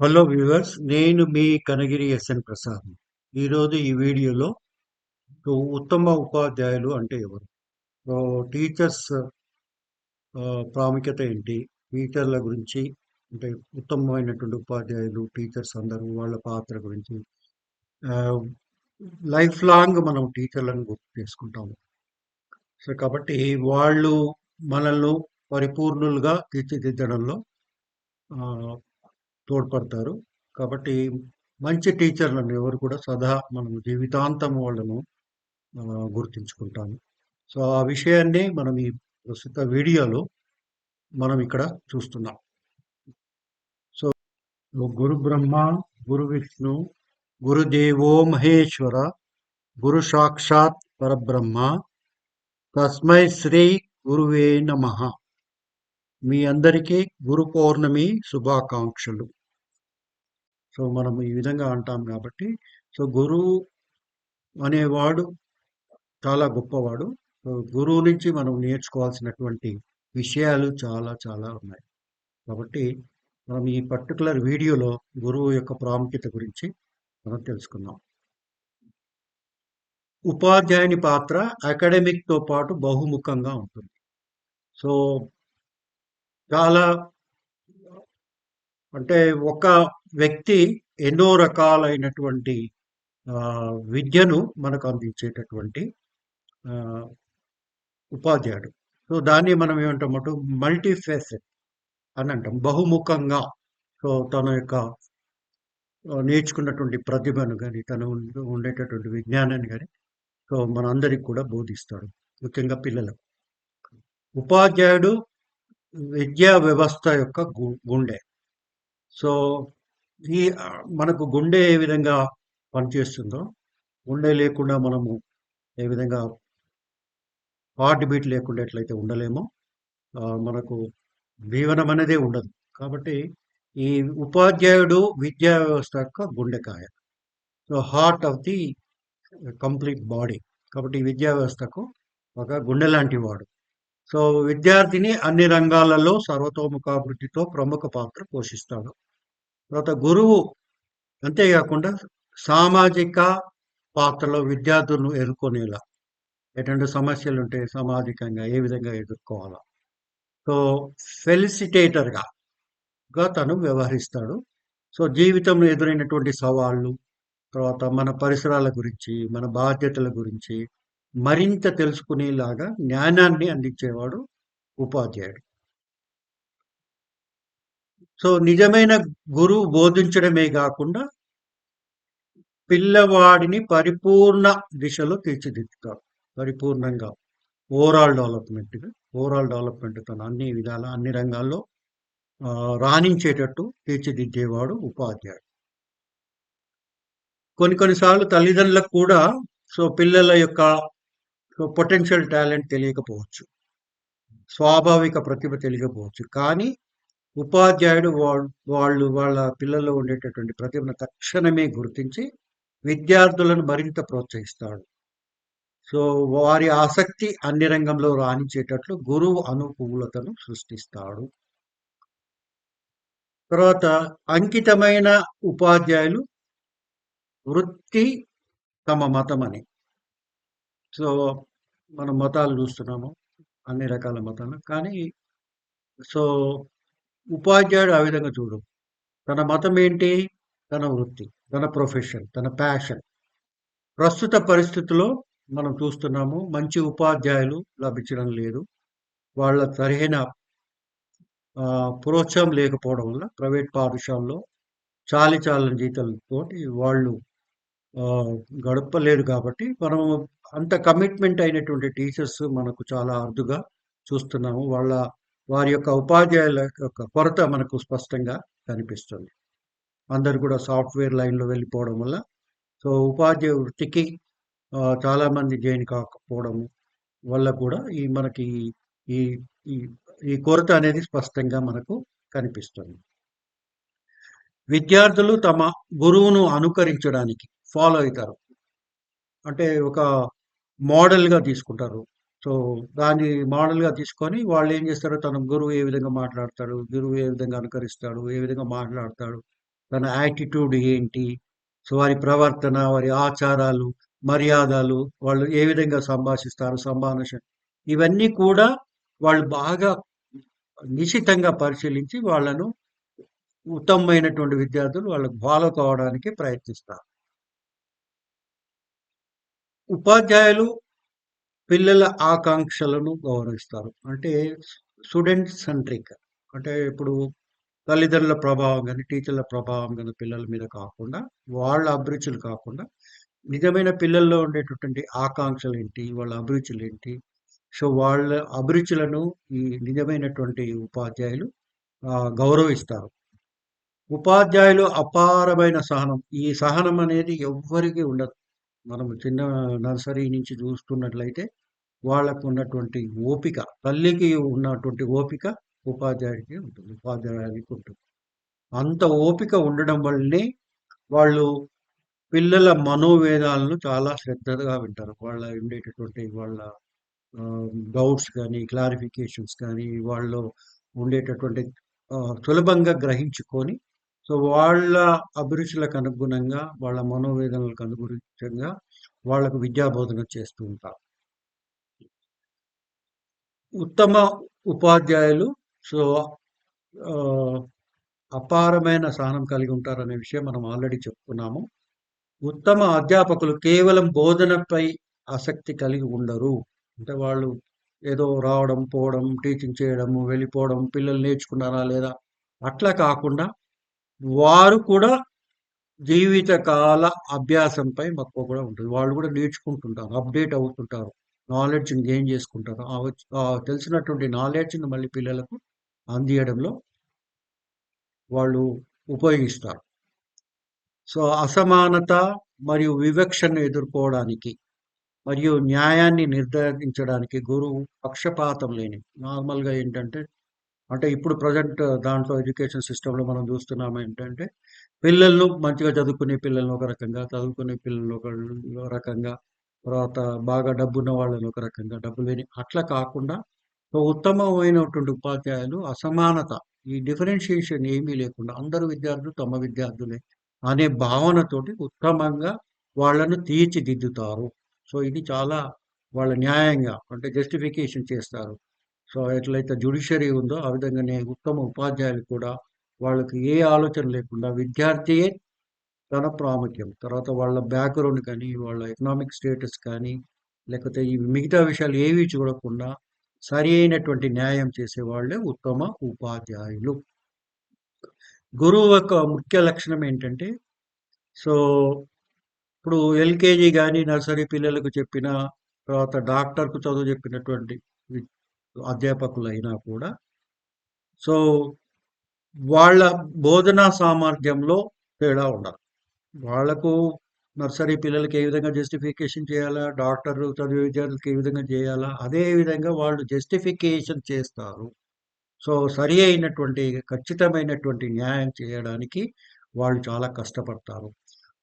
Hello viewers నేను మీ Kanagiri S N Prasad. ఈరోజు ఈ వీడియోలో ఉత్తమ ఉపాధ్యాయులు అంటే ఎవరు? టీచర్స్ ప్రాముఖ్యత ఏంటి? టీచర్ల గురించి అంటే ఉత్తమమైనటువంటి ఉపాధ్యాయులు టీచర్స్ అందరూ వాళ్ళ పాత్ర గురించి లైఫ్ లాంగ్ మనం టీచర్లను గుర్తు చేసుకుంటాము. సో కాబట్టి వాళ్ళు మనల్ని పరిపూర్ణులుగా తీర్చిదిద్దడంలో తోడ్పడతారు. కాబట్టి మంచి టీచర్లను ఎవరు కూడా సదా మనం జీవితాంతం వాళ్ళను గుర్తించుకుంటాము గుర్తుంచుకుంటాము. సో ఆ విషయాన్ని మనం ఈ ప్రస్తుత వీడియోలో మనం ఇక్కడ చూస్తున్నాం. సో గురు బ్రహ్మ గురు విష్ణు గురుదేవో మహేశ్వర గురు సాక్షాత్ పరబ్రహ్మ తస్మై శ్రీ గురువే నమ. మీ అందరికీ గురు పౌర్ణమి శుభాకాంక్షలు. సో మనం ఈ విధంగా అంటాం కాబట్టి సో గురువు అనేవాడు చాలా గొప్పవాడు. సో గురువు నుంచి మనం నేర్చుకోవాల్సినటువంటి విషయాలు చాలా చాలా ఉన్నాయి. కాబట్టి మనం ఈ పర్టికులర్ వీడియోలో గురువు యొక్క ప్రాముఖ్యత గురించి మనం తెలుసుకుందాం. ఉపాధ్యాయుని పాత్ర అకాడమిక్తో పాటు బహుముఖంగా ఉంటుంది. సో చాలా అంటే ఒక వ్యక్తి ఎన్నో రకాలైనటువంటి విద్యను మనకు అందించేటటువంటి ఉపాధ్యాయుడు. సో దాన్ని మనం ఏమంటామంటే మల్టీఫేసెట్ అని అంటాం. బహుముఖంగా. సో తన యొక్క నేర్చుకున్నటువంటి ప్రతిభను కానీ తను ఉండేటటువంటి విజ్ఞానాన్ని కానీ సో మనందరికి కూడా బోధిస్తాడు. ముఖ్యంగా పిల్లలకు. ఉపాధ్యాయుడు విద్యా వ్యవస్థ యొక్క గు- గుండె. సో ఈ మనకు గుండె ఏ విధంగా పనిచేస్తుందో గుండె లేకుండా మనము ఏ విధంగా హార్ట్ బీట్ లేకుండా ఎట్లయితే ఉండలేమో మనకు జీవనం అనేదే ఉండదు. కాబట్టి ఈ ఉపాధ్యాయుడు విద్యా వ్యవస్థ యొక్క గుండెకాయ. So heart of the complete body. కాబట్టి విద్యా వ్యవస్థకు ఒక గుండె లాంటి వాడు. సో విద్యార్థిని అన్ని రంగాలలో సర్వతోముఖాభివృద్ధితో ప్రముఖ పాత్ర పోషిస్తాడు. తర్వాత గురువు అంతేకాకుండా సామాజిక పాత్రలో విద్యార్థులను ఎదుర్కొనేలా. ఎటువంటి సమస్యలు ఉంటాయి సామాజికంగా ఏ విధంగా ఎదుర్కోవాలా. సో ఫెలిసిటేటర్గా గా తను వ్యవహరిస్తాడు. సో జీవితంలో ఎదురైనటువంటి సవాళ్ళు తర్వాత మన పరిసరాల గురించి మన బాధ్యతల గురించి మరింత తెలుసుకునేలాగా జ్ఞానాన్ని అందించేవాడు ఉపాధ్యాయుడు. సో నిజమైన గురువు బోధించడమే కాకుండా పిల్లవాడిని పరిపూర్ణ దిశలో తీర్చిదిద్దుతాడు. పరిపూర్ణంగా ఓవరాల్ డెవలప్మెంట్గా ఓవరాల్ డెవలప్మెంట్ తన అన్ని విధాల అన్ని రంగాల్లో రాణించేటట్టు తీర్చిదిద్దేవాడు ఉపాధ్యాయుడు. కొన్ని కొన్నిసార్లు తల్లిదండ్రులకు కూడా సో పిల్లల యొక్క సో పొటెన్షియల్ టాలెంట్ తెలియకపోవచ్చు. స్వాభావిక ప్రతిభ తెలియకపోవచ్చు. కానీ ఉపాధ్యాయుడు వాళ్ళు వాళ్ళు వాళ్ళ పిల్లల్లో ఉండేటటువంటి ప్రతిభను తక్షణమే గుర్తించి విద్యార్థులను మరింత ప్రోత్సహిస్తాడు. సో వారి ఆసక్తి అన్ని రంగంలో రాణించేటట్లు గురువు అనుకూలతను సృష్టిస్తాడు. తర్వాత అంకితమైన ఉపాధ్యాయులు వృత్తి తమ మతం అని సో మనం మతాలు చూస్తున్నాము అన్ని రకాల మతాలు. కానీ సో ఉపాధ్యాయుడు ఆ విధంగా చూడు. తన మతం ఏంటి? తన వృత్తి తన ప్రొఫెషన్ తన ప్యాషన్ ప్రస్తుత పరిస్థితుల్లో మనం చూస్తున్నాము మంచి ఉపాధ్యాయులు లభించడం లేదు. వాళ్ళ సరైన ప్రోత్సాహం లేకపోవడం వల్ల ప్రైవేట్ పాఠశాలలో చాలి చాలని జీతాలతో వాళ్ళు గడపలేరు కాబట్టి మనం అంత కమిట్మెంట్ అయినటువంటి టీచర్స్ మనకు చాలా అరుదుగా చూస్తున్నాము. వాళ్ళ వారి యొక్క ఉపాధ్యాయుల యొక్క కొరత మనకు స్పష్టంగా కనిపిస్తుంది. అందరు కూడా సాఫ్ట్వేర్ లైన్లో వెళ్ళిపోవడం వల్ల. సో ఉపాధ్యాయ వృత్తికి చాలామంది జైన్ జాయిన్ కాకపోవడం వల్ల కూడా ఈ మనకి ఈ ఈ ఈ కొరత అనేది స్పష్టంగా మనకు కనిపిస్తుంది. విద్యార్థులు తమ గురువును అనుకరించడానికి ఫాలో అవుతారు. అంటే ఒక మోడల్గా తీసుకుంటారు. సో దాన్ని మోడల్గా తీసుకొని వాళ్ళు ఏం చేస్తారు తన గురువు ఏ విధంగా మాట్లాడతాడు గురువు ఏ విధంగా అనుకరిస్తాడు ఏ విధంగా మాట్లాడతాడు తన యాటిట్యూడ్ ఏంటి సో వారి ప్రవర్తన వారి ఆచారాలు మర్యాదలు వాళ్ళు ఏ విధంగా సంభాషిస్తారు సంభాషణ ఇవన్నీ కూడా వాళ్ళు బాగా నిశితంగా పరిశీలించి వాళ్ళను ఉత్తమమైనటువంటి విద్యార్థులు వాళ్ళకు ఫాలో కావడానికి ప్రయత్నిస్తారు. ఉపాధ్యాయులు పిల్లల ఆకాంక్షలను గౌరవిస్తారు. అంటే స్టూడెంట్ సెంట్రిక్. అంటే ఇప్పుడు తల్లిదండ్రుల ప్రభావం కానీ టీచర్ల ప్రభావం కానీ పిల్లల మీద కాకుండా వాళ్ళ అభిరుచులు కాకుండా నిజమైన పిల్లల్లో ఉండేటటువంటి ఆకాంక్షలు ఏంటి? వాళ్ళ అభిరుచులు ఏంటి? సో వాళ్ళ అభిరుచులను ఈ నిజమైనటువంటి ఉపాధ్యాయులు గౌరవిస్తారు. ఉపాధ్యాయులు అపారమైన సహనం. ఈ సహనం అనేది ఎవ్వరికి ఉండదు. మనం చిన్న నర్సరీ నుంచి చూస్తున్నట్లయితే వాళ్ళకు ఉన్నటువంటి ఓపిక తల్లికి ఉన్నటువంటి ఓపిక ఉపాధ్యాయుడికి ఉంటుంది ఉపాధ్యాయుడికి ఉంటుంది. అంత ఓపిక ఉండడం వల్లనే వాళ్ళు పిల్లల మనోవేదాలను చాలా శ్రద్ధగా వింటారు. వాళ్ళ ఉండేటటువంటి వాళ్ళ డౌట్స్ కానీ క్లారిఫికేషన్స్ కానీ వాళ్ళు ఉండేటటువంటి సులభంగా గ్రహించుకొని సో వాళ్ళ అభిరుచులకు అనుగుణంగా వాళ్ళ మనోవేదనలకు అనుగుణంగా వాళ్ళకు విద్యాబోధన చేస్తూ ఉంటారు. ఉత్తమ ఉపాధ్యాయులు సో అపారమైన సహనం కలిగి ఉంటారనే విషయం మనం ఆల్రెడీ చెప్పుకున్నాము. ఉత్తమ అధ్యాపకులు కేవలం బోధనపై ఆసక్తి కలిగి ఉండరు. అంటే వాళ్ళు ఏదో రావడం పోవడం టీచింగ్ చేయడము వెళ్ళిపోవడం పిల్లలు నేర్చుకున్నారా లేదా అట్లా కాకుండా వారు కూడా జీవితకాల అభ్యాసంపై మక్కువ కూడా ఉంటుంది. వాళ్ళు కూడా నేర్చుకుంటుంటారు అప్డేట్ అవుతుంటారు నాలెడ్జ్ని గెయిన్ చేసుకుంటారు. తెలిసినటువంటి నాలెడ్జ్ని మళ్ళీ పిల్లలకు అందియడంలో వాళ్ళు ఉపయోగిస్తారు. సో అసమానత మరియు వివక్షను ఎదుర్కోవడానికి మరియు న్యాయాన్ని నిర్ధారించడానికి గురువు పక్షపాతం లేని నార్మల్గా ఏంటంటే అంటే ఇప్పుడు ప్రజెంట్ దాంట్లో ఎడ్యుకేషన్ సిస్టంలో మనం చూస్తున్నాము ఏంటంటే పిల్లలను మంచిగా చదువుకునే పిల్లలను ఒక రకంగా చదువుకునే పిల్లలు ఒక రకంగా తర్వాత బాగా డబ్బున్న వాళ్ళని ఒక రకంగా డబ్బు లేని అట్లా కాకుండా ఉత్తమమైనటువంటి ఉపాధ్యాయులు అసమానత ఈ డిఫరెన్షియేషన్ ఏమీ లేకుండా అందరు విద్యార్థులు తమ విద్యార్థులే అనే భావనతోటి ఉత్తమంగా వాళ్ళను తీర్చిదిద్దుతారు. సో ఇది చాలా వాళ్ళ న్యాయంగా అంటే జస్టిఫికేషన్ చేస్తారు. సో ఎట్లయితే జుడిషరీ ఉందో ఆ విధంగానే ఉత్తమ ఉపాధ్యాయులు కూడా వాళ్ళకి ఏ ఆలోచన లేకుండా విద్యార్థియే తన ప్రాముఖ్యం. తర్వాత వాళ్ళ బ్యాక్గ్రౌండ్ కానీ వాళ్ళ ఎకనామిక్ స్టేటస్ కానీ లేకపోతే ఈ మిగతా విషయాలు ఏవి చూడకుండా సరి అయినటువంటి న్యాయం చేసే వాళ్ళే ఉత్తమ ఉపాధ్యాయులు. గురువు యొక్క ముఖ్య లక్షణం ఏంటంటే సో ఇప్పుడు ఎల్కేజీ కానీ నర్సరీ పిల్లలకు చెప్పిన తర్వాత డాక్టర్కు చదువు చెప్పినటువంటి అధ్యాపకులైనా కూడా. సో వాళ్ళ బోధనా సామర్థ్యంలో తేడా ఉండాలి వాళ్ళకు నర్సరీ పిల్లలకి ఏ విధంగా జస్టిఫికేషన్ చేయాలా? డాక్టర్ చదివే విద్యార్థులకి ఏ విధంగా చేయాలా? అదే విధంగా వాళ్ళు జస్టిఫికేషన్ చేస్తారు. సో సరి అయినటువంటి ఖచ్చితమైనటువంటి న్యాయం చేయడానికి వాళ్ళు చాలా కష్టపడతారు.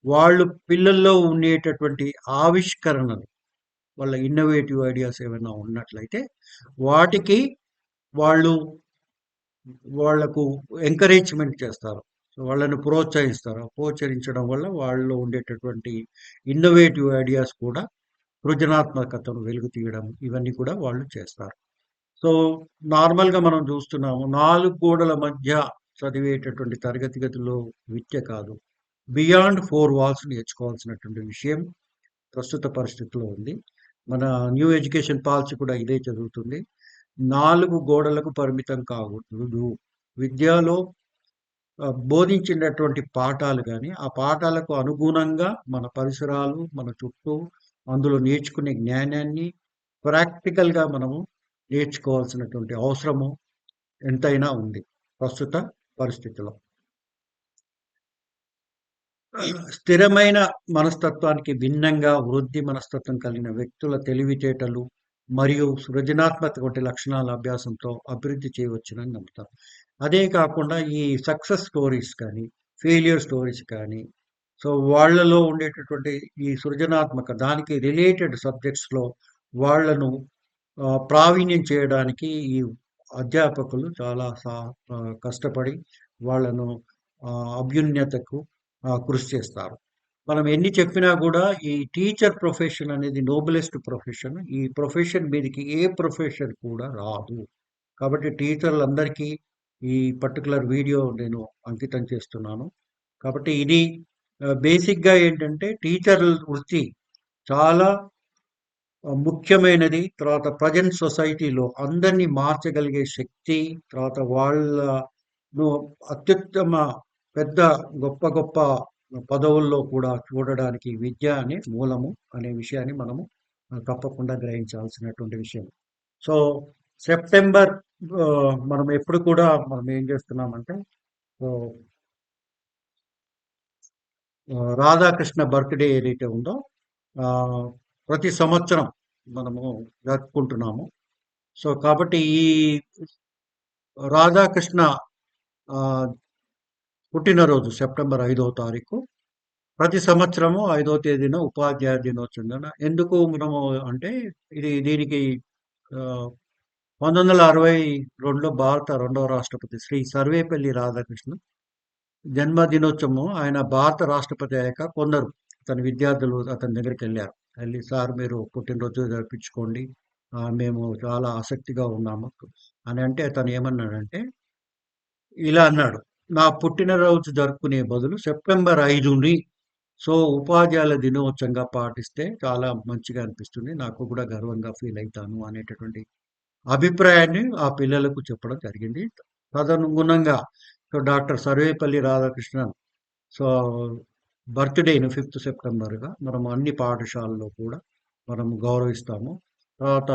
వాళ్ళు పిల్లల్లో ఉండేటటువంటి ఆవిష్కరణలు వాళ్ళ ఇన్నోవేటివ్ ఐడియాస్ ఏమైనా ఉన్నట్లయితే వాటికి వాళ్ళు వాళ్ళకు ఎంకరేజ్మెంట్ చేస్తారు. వాళ్ళని ప్రోత్సహిస్తారు. ప్రోత్సహించడం వల్ల వాళ్ళలో ఉండేటటువంటి ఇన్నోవేటివ్ ఐడియాస్ కూడా సృజనాత్మకతను వెలుగు తీయడం ఇవన్నీ కూడా వాళ్ళు చేస్తారు. సో నార్మల్గా మనం చూస్తున్నాము నాలుగు గోడల మధ్య చదివేటటువంటి తరగతి గదిలో విద్య కాదు. బియాండ్ ఫోర్ వాల్స్ నేర్చుకోవాల్సినటువంటి విషయం ప్రస్తుత పరిస్థితిలో ఉంది. మన న్యూ ఎడ్యుకేషన్ పాలసీ కూడా ఇదే చదువుతుంది. నాలుగు గోడలకు పరిమితం కాకూడదు. విద్యలో బోధించినటువంటి పాఠాలు కానీ ఆ పాఠాలకు అనుగుణంగా మన పరిసరాలు మన చుట్టూ అందులో నేర్చుకునే జ్ఞానాన్ని ప్రాక్టికల్గా మనము నేర్చుకోవాల్సినటువంటి అవసరము ఎంతైనా ఉంది ప్రస్తుత పరిస్థితిలో. స్థిరమైన మనస్తత్వానికి భిన్నంగా వృద్ధి మనస్తత్వం కలిగిన వ్యక్తుల తెలివితేటలు మరియు సృజనాత్మక వంటి లక్షణాల అభ్యాసంతో అభివృద్ధి చేయవచ్చునని నమ్ముతారు. అదే కాకుండా ఈ సక్సెస్ స్టోరీస్ కానీ ఫెయిలియర్ స్టోరీస్ కానీ సో వాళ్ళలో ఉండేటటువంటి ఈ సృజనాత్మక దానికి రిలేటెడ్ సబ్జెక్ట్స్లో వాళ్ళను ప్రావీణ్యం చేయడానికి ఈ అధ్యాపకులు చాలా కష్టపడి వాళ్ళను అభ్యున్నతకు కృషి చేస్తారు. మనం ఎన్ని చెప్పినా కూడా ఈ టీచర్ ప్రొఫెషన్ అనేది నోబెలెస్ట్ ప్రొఫెషన్. ఈ ప్రొఫెషన్ మీదకి ఏ ప్రొఫెషన్ కూడా రాదు. కాబట్టి టీచర్లందరికీ ఈ పర్టికులర్ వీడియో నేను అంకితం చేస్తున్నాను. కాబట్టి ఇది బేసిక్గా ఏంటంటే టీచర్ వృత్తి చాలా ముఖ్యమైనది. తర్వాత ప్రజెంట్ సొసైటీలో అందరినీ మార్చగలిగే శక్తి తర్వాత వాళ్ళను అత్యుత్తమ పెద్ద గొప్ప గొప్ప పదవుల్లో కూడా చూడడానికి విద్య అనే మూలము అనే విషయాన్ని మనము తప్పకుండా గ్రహించాల్సినటువంటి విషయం. సో సెప్టెంబర్ మనం ఎప్పుడు కూడా మనం ఏం చేస్తున్నామంటే రాధాకృష్ణ బర్త్డే ఏదైతే ఉందో ప్రతి సంవత్సరం మనము జరుపుకుంటున్నాము. సో కాబట్టి ఈ రాధాకృష్ణ పుట్టినరోజు సెప్టెంబర్ ఐదవ తారీఖు. ప్రతి సంవత్సరము ఐదవ తేదీన ఉపాధ్యాయ దినోత్సవం ఎందుకు మనము అంటే ఇది దీనికి పంతొమ్మిది వందల అరవై రెండులో భారత రెండవ రాష్ట్రపతి శ్రీ సర్వేపల్లి రాధాకృష్ణ జన్మదినోత్సవం ఆయన భారత రాష్ట్రపతి అయ్యాక కొందరు తన విద్యార్థులు అతని దగ్గరికి వెళ్ళారు. వెళ్ళి సార్ మీరు పుట్టినరోజు జరిపించుకోండి. మేము చాలా ఆసక్తిగా ఉన్నాము. అని అంటే తను ఏమన్నాడంటే ఇలా అన్నాడు. నా పుట్టినరోజు జరుపుకునే బదులు సెప్టెంబర్ ఐదుని సో ఉపాధ్యాయుల దినోత్సవంగా పాటిస్తే చాలా మంచిగా అనిపిస్తుంది. నాకు కూడా గర్వంగా ఫీల్ అవుతాను అనేటటువంటి అభిప్రాయాన్ని ఆ పిల్లలకు చెప్పడం జరిగింది. తదనుగుణంగా so doctor Sarvepalli Radhakrishnan so బర్త్డేను fifth సెప్టెంబర్గా మనం అన్ని పాఠశాలల్లో కూడా మనం గౌరవిస్తాము. తర్వాత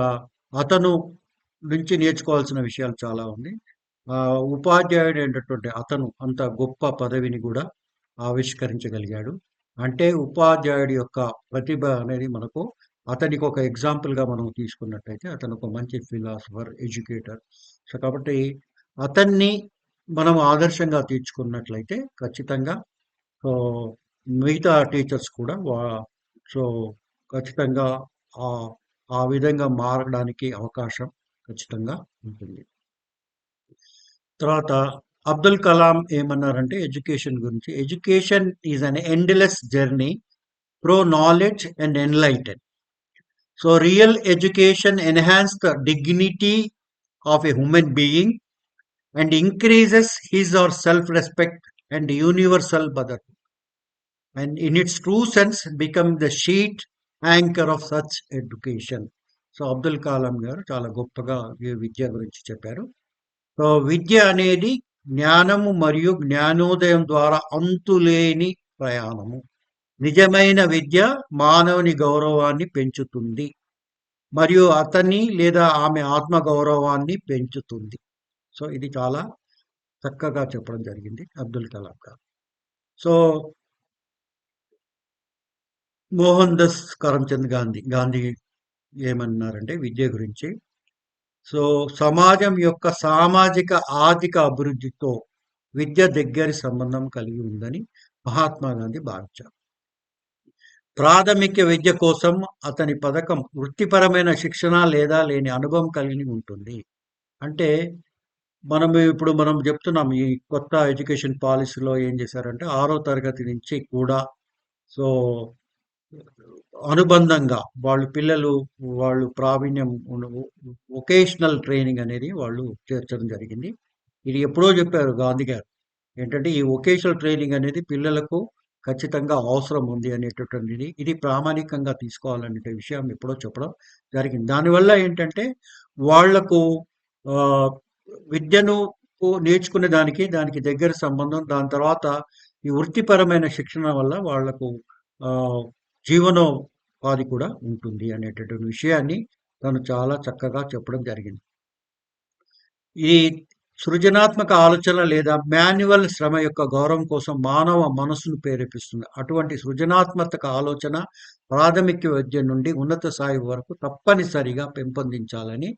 అతను నుంచి నేర్చుకోవాల్సిన విషయాలు చాలా ఉంది ఉపాధ్యాయుడు అయినటువంటి అతను అంత గొప్ప పదవిని కూడా ఆవిష్కరించగలిగాడు. అంటే ఉపాధ్యాయుడి యొక్క ప్రతిభ అనేది మనకు అతనికి ఒక ఎగ్జాంపుల్గా మనం తీసుకున్నట్టయితే అతను ఒక మంచి ఫిలాసఫర్ ఎడ్యుకేటర్ సో కాబట్టి అతన్ని మనం ఆదర్శంగా తీర్చుకున్నట్లయితే ఖచ్చితంగా సో మిగతా టీచర్స్ కూడా వా సో ఖచ్చితంగా ఆ విధంగా మారడానికి అవకాశం ఖచ్చితంగా ఉంటుంది. తర్వాత అబ్దుల్ కలాం ఏమన్నారంటే ఎడ్యుకేషన్ గురించి. Education is an endless journey pro knowledge and enlighten so real education enhance the dignity of a human being and increases his or self respect and universal brother and in its true sense become the sheet anchor of such education. So Abdul Kalam garu చాలా గొప్పగా విద్య గురించి చెప్పారు. విద్య అనేది జ్ఞానము మరియు జ్ఞానోదయం ద్వారా అంతులేని ప్రయాణము. నిజమైన విద్య మానవుని గౌరవాన్ని పెంచుతుంది మరియు అతన్ని లేదా ఆమె ఆత్మ గౌరవాన్ని పెంచుతుంది. సో ఇది చాలా చక్కగా చెప్పడం జరిగింది అబ్దుల్ కలాం గారు. సో మోహన్ దాస్ కరమ్చంద్ గాంధీ గాంధీ ఏమన్నారంటే విద్య గురించి సో సమాజం యొక్క సామాజిక ఆర్థిక అభివృద్ధితో విద్య దగ్గరి సంబంధం కలిగి ఉందని మహాత్మా గాంధీ భావించారు. ప్రాథమిక విద్య కోసం అతని పథకం వృత్తిపరమైన శిక్షణ లేదా లేని అనుభవం కలిగి ఉంటుంది. అంటే మనం ఇప్పుడు మనం చెప్తున్నాం ఈ కొత్త ఎడ్యుకేషన్ పాలసీలో ఏం చేశారంటే ఆరో తరగతి నుంచి కూడా సో అనుబంధంగా వాళ్ళు పిల్లలు వాళ్ళు ప్రావీణ్యం వొకేషనల్ ట్రైనింగ్ అనేది వాళ్ళు చేర్చడం జరిగింది. ఇది ఎప్పుడో చెప్పారు గాంధీ గారు. ఏంటంటే ఈ వొకేషనల్ ట్రైనింగ్ అనేది పిల్లలకు ఖచ్చితంగా అవసరం ఉంది అనేటటువంటిది ఇది ప్రామాణికంగా తీసుకోవాలనే విషయం ఎప్పుడో చెప్పడం జరిగింది. దానివల్ల ఏంటంటే వాళ్ళకు విద్యను నేర్చుకునే దానికి దానికి దగ్గర సంబంధం దాని తర్వాత ఈ వృత్తిపరమైన శిక్షణ వల్ల వాళ్ళకు జీవనోపాధి కూడా ఉంటుంది అనేటటువంటి విషయాన్ని తను చాలా చక్కగా చెప్పడం జరిగింది. ఈ సృజనాత్మక ఆలోచన లేదా మాన్యువల్ శ్రమ యొక్క గౌరవం కోసం మానవ మనస్సును ప్రేరేపిస్తుంది. అటువంటి సృజనాత్మక ఆలోచన ప్రాథమిక విద్య నుండి ఉన్నత స్థాయి వరకు తప్పనిసరిగా పెంపొందించాలని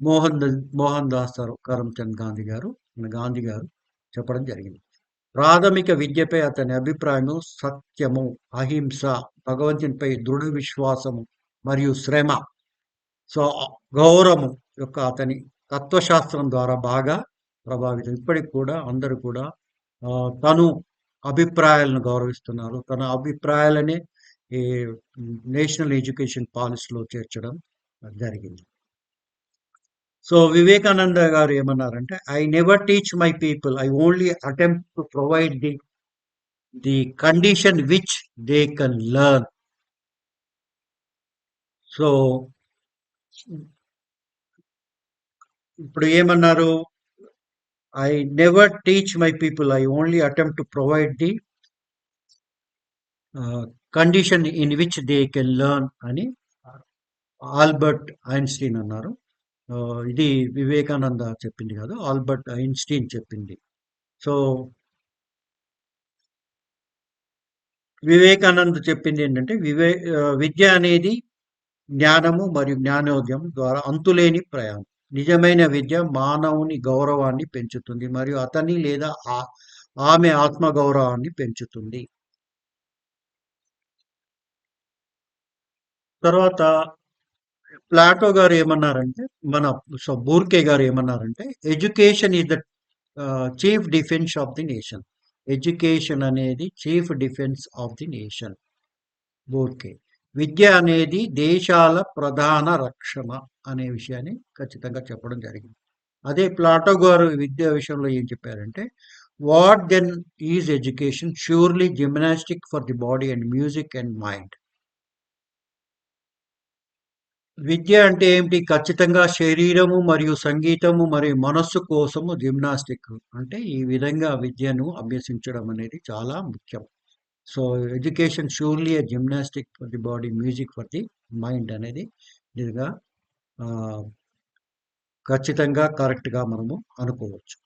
మోహన్ మోహన్ దాస్ కరమ్చంద్ గాంధీ గారు గాంధీ గారు చెప్పడం జరిగింది. ప్రాథమిక విద్యపై అతని అభిప్రాయము సత్యము అహింస భగవంతునిపై దృఢ విశ్వాసము మరియు శ్రమ. సో గౌరవము యొక్క అతని తత్వశాస్త్రం ద్వారా బాగా ప్రభావితం. ఇప్పటికి కూడా అందరూ కూడా తను అభిప్రాయాలను గౌరవిస్తున్నారు. తన అభిప్రాయాలనే ఈ నేషనల్ ఎడ్యుకేషన్ పాలసీలో చేర్చడం జరిగింది. సో వివేకానంద గారు ఏమన్నారంటే I never teach my people I only attempt to provide the the condition which they can learn so ఇప్పుడు ఏమన్నారు? I never teach my people I only attempt to provide the condition in which they can learn అని Albert Einstein అన్నారు. ఇది వివేకానంద చెప్పింది కాదు Albert Einstein చెప్పింది. So Vivekananda చెప్పింది ఏంటంటే వివే విద్య అనేది జ్ఞానము మరియు జ్ఞానోదయం ద్వారా అంతులేని ప్రయాణం. నిజమైన విద్య మానవుని గౌరవాన్ని పెంచుతుంది మరియు అతని లేదా ఆమె ఆత్మ గౌరవాన్ని పెంచుతుంది. తర్వాత ప్లాటో గారు ఏమన్నారంటే మన సో బూర్కే గారు ఏమన్నారంటే education is the chief defence of the nation education అనేది chief defence of the nation Burke. విద్య అనేది దేశాల ప్రధాన రక్షణ అనే విషయాన్ని ఖచ్చితంగా చెప్పడం జరిగింది. అదే ప్లాటో గారు విద్య విషయంలో ఏం చెప్పారంటే what then is education surely gymnastic for the body and music and mind విద్య అంటే ఏమిటి? ఖచ్చితంగా శరీరము మరియు సంగీతము మరియు మనస్సు కోసము జిమ్నాస్టిక్ అంటే ఈ విధంగా విద్యను అభ్యసించడం అనేది చాలా ముఖ్యం. So education surely a gymnastic for the body music for the mind అనేది ఇదిగా ఖచ్చితంగా కరెక్ట్గా మనము అనుకోవచ్చు.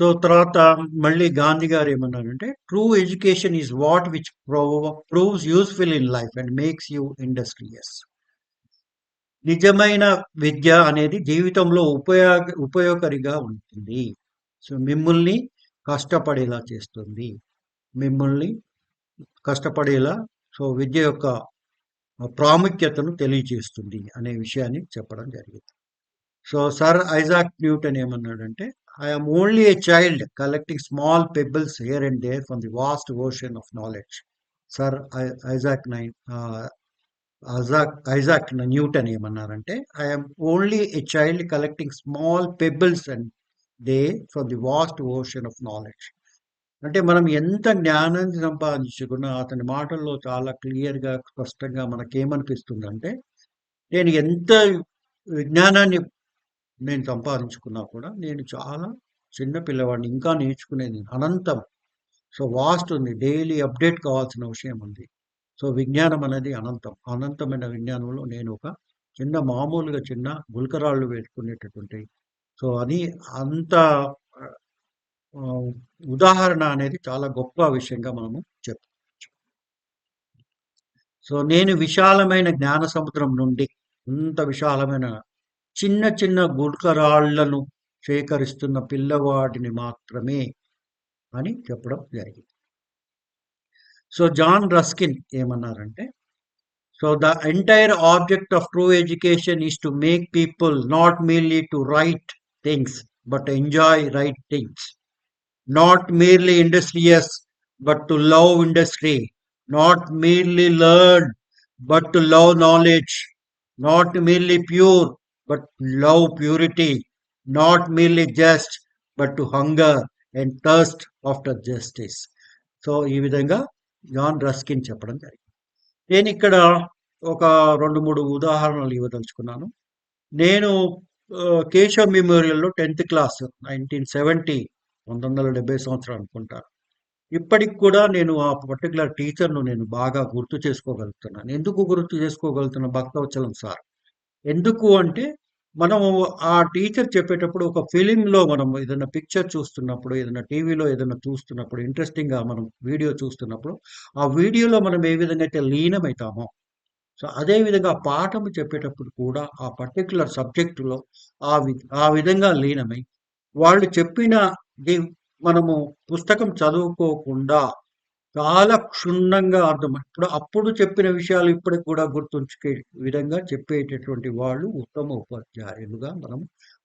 సో తర్వాత మళ్ళీ గాంధీ గారు ఏమన్నారంటే true education is what which proves useful in life and makes you industrious నిజమైన విద్య అనేది జీవితంలో ఉపయోగ ఉపయోగకరిగా ఉంటుంది. సో మిమ్మల్ని కష్టపడేలా చేస్తుంది. మిమ్మల్ని కష్టపడేలా సో విద్య యొక్క ప్రాముఖ్యతను తెలియజేస్తుంది అనే విషయాన్ని చెప్పడం జరిగింది. సో సర్ ఐజాక్ న్యూటన్ ఏమన్నాడంటే I am only a child collecting small pebbles here and there from the vast ocean of knowledge. Sir Isaac uh, Isaac Isaac Newton ఏమన్నారంటే I only a child collecting small pebbles and day from the vast ocean of knowledge అంటే మనం ఎంత జ్ఞానాన్ని సంపాదించుకున్నా అతని మాటల్లో చాలా క్లియర్గా స్పష్టంగా మనకేమనిపిస్తుందంటే నేను ఎంత విజ్ఞానాన్ని నేను సంపాదించుకున్నా కూడా నేను చాలా చిన్న పిల్లవాడిని ఇంకా నేర్చుకునేది అనంతం. సో వాస్ట్ ఉంది. డైలీ అప్డేట్ కావాల్సిన విషయం ఉంది. సో విజ్ఞానం అనేది అనంతం. అనంతమైన విజ్ఞానంలో నేను ఒక చిన్న మామూలుగా చిన్న గుల్కరాళ్ళు వేసుకునేటటువంటి సో అది అంత ఉదాహరణ అనేది చాలా గొప్ప విషయంగా మనము చెప్పవచ్చు సో నేను విశాలమైన జ్ఞాన సముద్రం నుండి అంత విశాలమైన చిన్న చిన్న గుడ్కరాళ్ళను సేకరిస్తున్న పిల్లవాడిని మాత్రమే అని చెప్పడం జరిగింది. సో జాన్ రస్కిన్ ఏమన్నారంటే so the entire object of true education is to make people not merely to right things but enjoy right things. Not merely industrious but to love industry. Not merely learn but to love knowledge. Not merely pure but love purity, not merely just, but to hunger and thirst after justice. So ఈ విధంగా John Ruskin చెప్పడం జరిగింది. నేను ఇక్కడ ఒక రెండు మూడు ఉదాహరణలు ఇవ్వదలుచుకున్నాను. నేను కేశవ్ మెమోరియల్లో టెన్త్ క్లాస్ నైన్టీన్ సెవెంటీ పంతొమ్మిది వందల డెబ్బై సంవత్సరం అనుకుంటాను. ఇప్పటికి కూడా నేను ఆ పర్టికులర్ టీచర్ను నేను బాగా గుర్తు చేసుకోగలుగుతున్నాను. ఎందుకు గుర్తు చేసుకోగలుగుతున్న భక్తవచలం సార్. ఎందుకు అంటే మనం ఆ టీచర్ చెప్పేటప్పుడు ఒక ఫిలింలో మనం ఏదైనా పిక్చర్ చూస్తున్నప్పుడు ఏదైనా టీవీలో ఏదైనా చూస్తున్నప్పుడు ఇంట్రెస్టింగ్గా మనం వీడియో చూస్తున్నప్పుడు ఆ వీడియోలో మనం ఏ విధంగా అయితే లీనమవుతామో సో అదే విధంగా పాఠం చెప్పేటప్పుడు కూడా ఆ పర్టికులర్ సబ్జెక్టులో ఆ వి ఆ విధంగా లీనమై వాళ్ళు చెప్పిన మనము పుస్తకం చదువుకోకుండా చాలా క్షుణ్ణంగా అర్థం. ఇప్పుడు అప్పుడు చెప్పిన విషయాలు ఇప్పటికి కూడా గుర్తుంచుకే విధంగా చెప్పేటటువంటి వాళ్ళు ఉత్తమ ఉపాధ్యాయులుగా మనం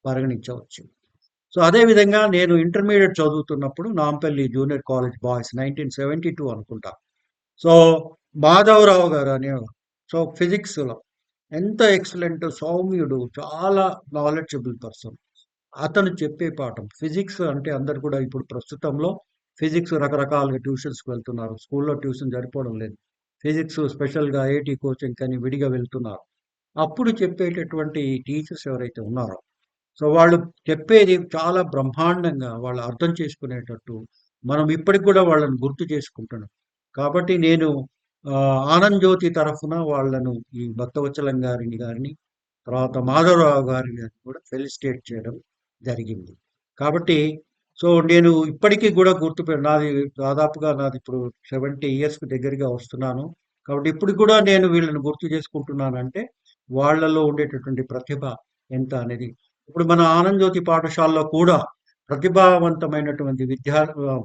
పరిగణించవచ్చు. సో అదే విధంగా నేను ఇంటర్మీడియట్ చదువుతున్నప్పుడు Nampally junior college boys nineteen seventy two అనుకుంటా. సో మాధవరావు గారు అనేవారు సో ఫిజిక్స్లో ఎంత ఎక్సలెంట్ సౌమ్యుడు చాలా నాలెడ్జబుల్ పర్సన్ అతను చెప్పే పాఠం ఫిజిక్స్ అంటే అందరు కూడా ఇప్పుడు ప్రస్తుతంలో ఫిజిక్స్ రకరకాలుగా ట్యూషన్స్కి వెళ్తున్నారు. స్కూల్లో ట్యూషన్ సరిపోవడం లేదు. ఫిజిక్స్ స్పెషల్గా ఐఐటి కోచింగ్ కానీ విడిగా వెళ్తున్నారు. అప్పుడు చెప్పేటటువంటి టీచర్స్ ఎవరైతే ఉన్నారో సో వాళ్ళు చెప్పేది చాలా బ్రహ్మాండంగా వాళ్ళు అర్థం చేసుకునేటట్టు మనం ఇప్పటికి కూడా వాళ్ళని గుర్తు చేసుకుంటున్నాం. కాబట్టి నేను ఆనంద్ జ్యోతి తరఫున వాళ్ళను ఈ భక్తవచ్చలం గారిని గారిని తర్వాత మాధవరావు గారిని గారిని కూడా ఫెలిసిటేట్ చేయడం జరిగింది. కాబట్టి సో నేను ఇప్పటికీ కూడా గుర్తు నాది దాదాపుగా నాది ఇప్పుడు సెవెంటీ ఇయర్స్కి దగ్గరగా వస్తున్నాను. కాబట్టి ఇప్పుడు కూడా నేను వీళ్ళని గుర్తు చేసుకుంటున్నానంటే వాళ్ళలో ఉండేటటువంటి ప్రతిభ ఎంత అనేది. ఇప్పుడు మన ఆనందజ్యోతి పాఠశాలలో కూడా ప్రతిభావంతమైనటువంటి విద్యా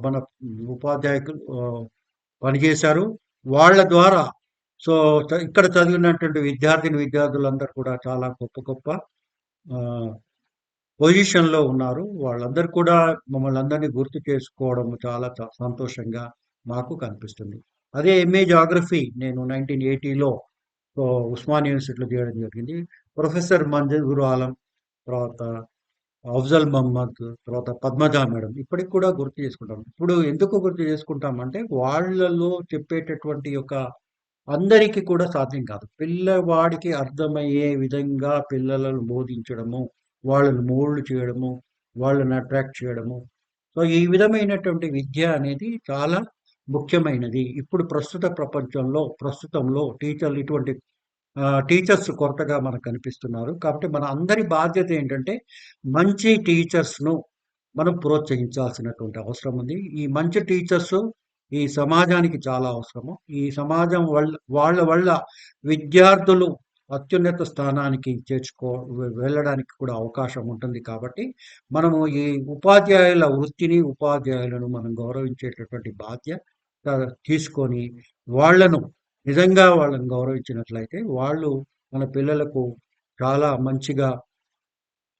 మన ఉపాధ్యాయులు పనిచేశారు. వాళ్ళ ద్వారా సో ఇక్కడ చదివినటువంటి విద్యార్థిని విద్యార్థులందరూ కూడా చాలా గొప్ప గొప్ప పొజిషన్లో ఉన్నారు. వాళ్ళందరూ కూడా మమ్మల్ని అందరినీ గుర్తు చేసుకోవడం చాలా సంతోషంగా మాకు కనిపిస్తుంది. అదే ఎంఏ జాగ్రఫీ నేను నైన్టీన్ ఎయిటీలో ఉస్మాన్ యూనివర్సిటీలో చేయడం జరిగింది. ప్రొఫెసర్ మంజూర్ ఆలం తర్వాత అఫ్జల్ మహమ్మద్ తర్వాత పద్మజ మేడం ఇప్పటికి కూడా గుర్తు చేసుకుంటాం. ఇప్పుడు ఎందుకు గుర్తు చేసుకుంటామంటే వాళ్ళలో చెప్పేటటువంటి యొక్క అందరికీ కూడా సాధ్యం కాదు. పిల్లవాడికి అర్థమయ్యే విధంగా పిల్లలను బోధించడము వాళ్ళని మోల్డ్ చేయడము వాళ్ళని అట్రాక్ట్ చేయడము. సో ఈ విధమైనటువంటి విద్య అనేది చాలా ముఖ్యమైనది. ఇప్పుడు ప్రస్తుత ప్రపంచంలో ప్రస్తుతంలో టీచర్లు ఇటువంటి టీచర్స్ కొరతగా మనకు కనిపిస్తున్నారు. కాబట్టి మన అందరి బాధ్యత ఏంటంటే మంచి టీచర్స్ను మనం ప్రోత్సహించాల్సినటువంటి అవసరం ఉంది. ఈ మంచి టీచర్స్ ఈ సమాజానికి చాలా అవసరము. ఈ సమాజం వల్ల వాళ్ళ వల్ల విద్యార్థులు అత్యున్నత స్థానానికి చేర్చుకో వెళ్ళడానికి కూడా అవకాశం ఉంటుంది కాబట్టి మనము ఈ ఉపాధ్యాయుల వృత్తిని ఉపాధ్యాయులను మనం గౌరవించేటటువంటి బాధ్యత తీసుకొని వాళ్ళను నిజంగా వాళ్ళని గౌరవించినట్లయితే వాళ్ళు మన పిల్లలకు చాలా మంచిగా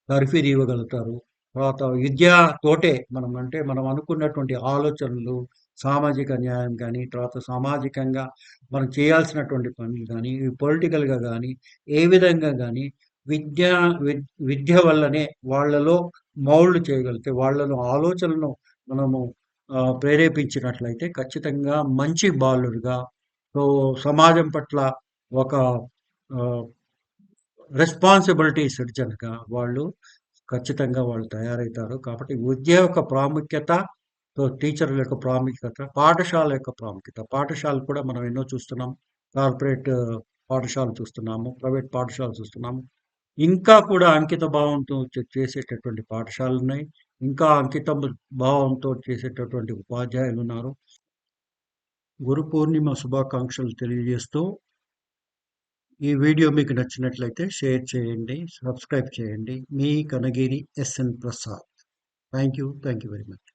తర్ఫీదు ఇవ్వగలుగుతారు తర్వాత విద్యతోటే మనం అంటే మనం అనుకున్నటువంటి ఆలోచనలు సామాజిక న్యాయం కానీ తర్వాత సామాజికంగా మనం చేయాల్సినటువంటి పనులు కానీ పొలిటికల్గా కానీ ఏ విధంగా కానీ విద్య విద్య వల్లనే వాళ్ళలో మౌల్డ్ చేయగలిగితే వాళ్ళను ఆలోచనలను మనము ప్రేరేపించినట్లయితే ఖచ్చితంగా మంచి బాలుడిగా సో సమాజం పట్ల ఒక రెస్పాన్సిబిలిటీ సిటిజన్గా వాళ్ళు ఖచ్చితంగా వాళ్ళు తయారవుతారు. కాబట్టి విద్య యొక్క ప్రాముఖ్యత సో టీచర్ల యొక్క ప్రాముఖ్యత పాఠశాల యొక్క ప్రాముఖ్యత. పాఠశాల కూడా మనం ఎన్నో చూస్తున్నాం. కార్పొరేట్ పాఠశాలలు చూస్తున్నాము ప్రైవేట్ పాఠశాలలు చూస్తున్నాము. ఇంకా కూడా అంకిత భావంతో చేసేటటువంటి పాఠశాలలు ఉన్నాయి. ఇంకా అంకిత భావంతో చేసేటటువంటి ఉపాధ్యాయులు ఉన్నారు. గురు పూర్ణిమ శుభాకాంక్షలు తెలియజేస్తూ ఈ వీడియో మీకు నచ్చినట్లయితే షేర్ చేయండి సబ్స్క్రైబ్ చేయండి. మీ Kanagiri S N Prasad. Thank you thank you very much.